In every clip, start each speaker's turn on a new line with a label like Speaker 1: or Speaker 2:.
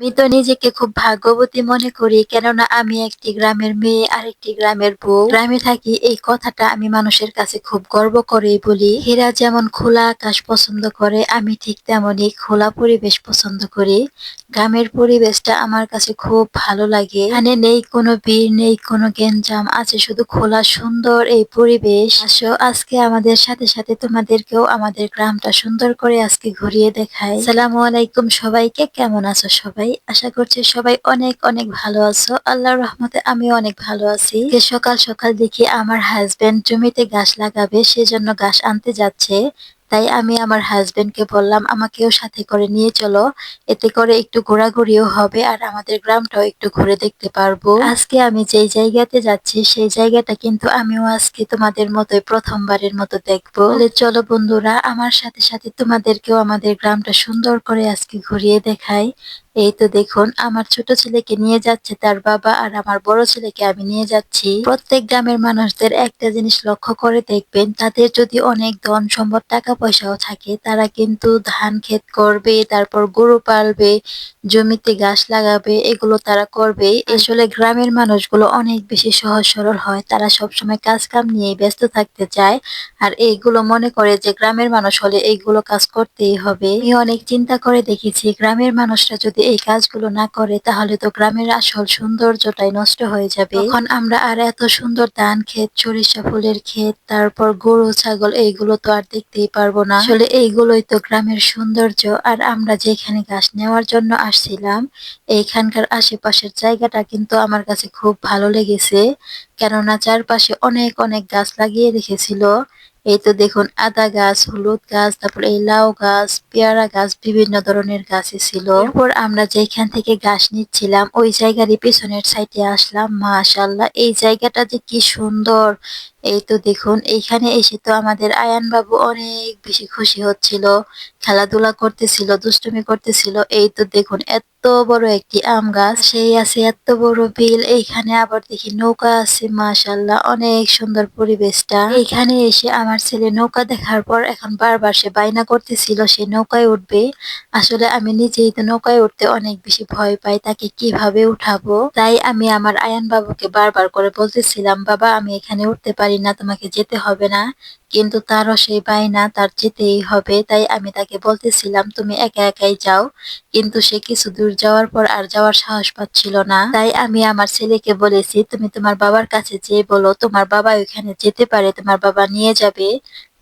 Speaker 1: আমি তো নিজেকে খুব ভাগ্যবতী মনে করি, কেননা আমি একটি গ্রামের মেয়ে, আরেকটি গ্রামের বউ। গ্রামে থাকি, এই কথাটা আমি মানুষের কাছে খুব গর্ব করে বলি। হীরা যেমন খোলা আকাশ পছন্দ করে, আমি ঠিক তেমনই খোলা পরিবেশ পছন্দ করি। গ্রামের পরিবেশটা আমার কাছে খুব ভালো লাগে। এখানে নেই কোনো ভিড়, নেই কোনো গেঞ্জাম আছে শুধু খোলা, সুন্দর এই পরিবেশ। আসো, আজকে আমাদের সাথে সাথে তোমাদেরকেও আমাদের গ্রামটা সুন্দর করে আজকে ঘুরিয়ে দেখায় সালামু আলাইকুম সবাইকে, কেমন আছো সবাই? আশা করছি সবাই অনেক অনেক ভালো আছো। আল্লাহর রহমতে আমি অনেক ভালো আছি। সকাল সকাল দেখি আমার হাজবেন্ড জমিতে গাছ লাগাবে, সেজন্য গাছ আনতে যাচ্ছে। তাই আমি আমার হাজবেন্ডকে বললাম, আমাকেও সাথে করে নিয়ে চলো। এতে করে একটু ঘোরাঘুরিও হবে আর আমাদের গ্রামটাও একটু ঘুরে দেখতে পারব। আজকে আমি যেই জায়গাতে যাচ্ছি, সেই জায়গাটা কিন্তু আমিও আজকে তোমাদের মতোই প্রথমবারের মতো দেখব। চলো বন্ধুরা, আমার সাথে সাথে তোমাদেরকেও আমাদের গ্রামটা সুন্দর করে আজকে ঘুরিয়ে দেখাই। এই তো দেখুন, আমার ছোট ছেলেকে নিয়ে যাচ্ছে তার বাবা আর আমার বড় ছেলেকে আমি নিয়ে যাচ্ছি। প্রত্যেক গ্রামের মানুষদের একটা জিনিস লক্ষ্য করে দেখবেন, তাদের যদি অনেক ধন সম্পদ, টাকা পয়সাও থাকে, তারা কিন্তু ধান ক্ষেত করবে, তারপর গরু পালবে, জমিতে গাছ লাগাবে, এগুলো তারা করবে আসলে গ্রামের মানুষগুলো অনেক বেশি সহজ সরল হয়, তারা সবসময় কাজ কাম নিয়ে ব্যস্ত থাকতে চায়। আর এইগুলো মনে করে যে গ্রামের মানুষ হলে এইগুলো কাজ করতেই হবে। আমি অনেক চিন্তা করে দেখেছি, গ্রামের মানুষরা যদি এই কাজগুলো না করে তাহলে তো গ্রামের আসল সৌন্দর্যটাই নষ্ট হয়ে যাবে। তখন আমরা আর এত সুন্দর ধান ক্ষেত, সরিষা ফুলের ক্ষেত, তারপর গরু, ছাগল, এইগুলো তো আর দেখতেই পারব না। আসলে এইগুলোই তো গ্রামের সৌন্দর্য। আর আমরা যেখানে গাছ নেওয়ার জন্য আসছিলাম, এইখানকার আশেপাশের জায়গাটা কিন্তু আমার কাছে খুব ভালো লেগেছে। কেননা চারপাশে অনেক অনেক গাছ লাগিয়ে রেখেছিল। এই তো দেখুন, আদা গাছ, হলুদ গাছ, তারপর এই লাউ গাছ, পেয়ারা গাছ, বিভিন্ন ধরনের গাছ ছিল। এরপর আমরা যেখান থেকে গাছ নিচ্ছিলাম, ওই জায়গারই পিছনের সাইডে আসলাম। মাশাল্লাহ এই জায়গাটা যে কি সুন্দর! এই তো দেখুন, এইখানে এসে তো আমাদের আয়ান বাবু অনেক বেশি খুশি হচ্ছিল, খেলাধুলা করতেছিল, দুষ্টুমি করতেছিল। এই তো দেখুন, এত বড় একটি আম গাছ, সেই আছে এত বড় বিল, এইখানে আবার দেখি নৌকা আছে মাশাল্লাহ অনেক সুন্দর পরিবেশটা। এইখানে এসে আমার ছেলে নৌকা দেখার পর এখন বারবার সে বায়না করতেছিল, সে নৌকায় উঠবে। আসলে আমি নিজেই তো নৌকায় উঠতে অনেক বেশি ভয় পাই, তাকে কীভাবে উঠাবো? তাই আমি আমার আয়ান বাবুকে বারবার করে বলতেছিলাম, বাবা, আমি এখানে উঠতে পারি না, তোমাকে যেতে হবে না। কিন্তু তারও সেই বায়না তার যেতেই হবে, তাই আমি তাকে বলতেছিলাম, তুমি একা একাই যাও। কিন্তু সে কিছু দূর যাওয়ার পর আর যাওয়ার সাহস পাচ্ছিল না। তাই আমি আমার ছেলেকে বলেছি, তুমি তোমার বাবার কাছে যেয়ে বলো, তোমার বাবা ওইখানে যেতে পারে, তোমার বাবা নিয়ে যাবে।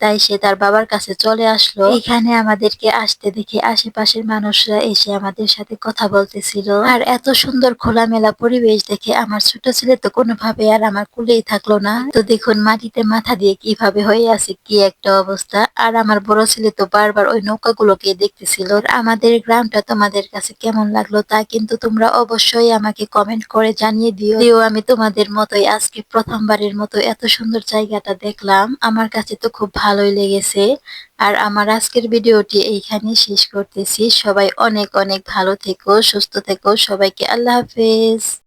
Speaker 1: তাই সে তার বাবার কাছে চলে আসলো। এখানে আমাদেরকে আসতে দেখে আশেপাশের মানুষরা এসে আমাদের সাথে কথা বলতেছিল। আর এত সুন্দর খোলামেলা পরিবেশ দেখে আমার ছোট ছেলে তো কোনোভাবে আর আমার কুলেই থাকল না। তো দেখুন, মাটিতে মাথা দিয়ে কীভাবে হয়ে আছে কি একটা অবস্থা। আর আমার বড় ছেলে তো বারবার ওই নৌকাগুলোকে দেখতেছিল। আমাদের গ্রামটা তোমাদের কাছে কেমন লাগল তা কিন্তু তোমরা অবশ্যই আমাকে কমেন্ট করে জানিয়ে দিও। দিও আমি তোমাদের মতোই আজকে প্রথমবারের মতো এত সুন্দর জায়গাটা দেখলাম। আমার কাছে তো খুব ভালোই লেগেছে। আর আমার আজকের ভিডিওটি এইখানে শেষ করতেছি। সবাই অনেক অনেক ভালো থেকো, সুস্থ থেকো। সবাইকে আল্লাহ হাফেজ।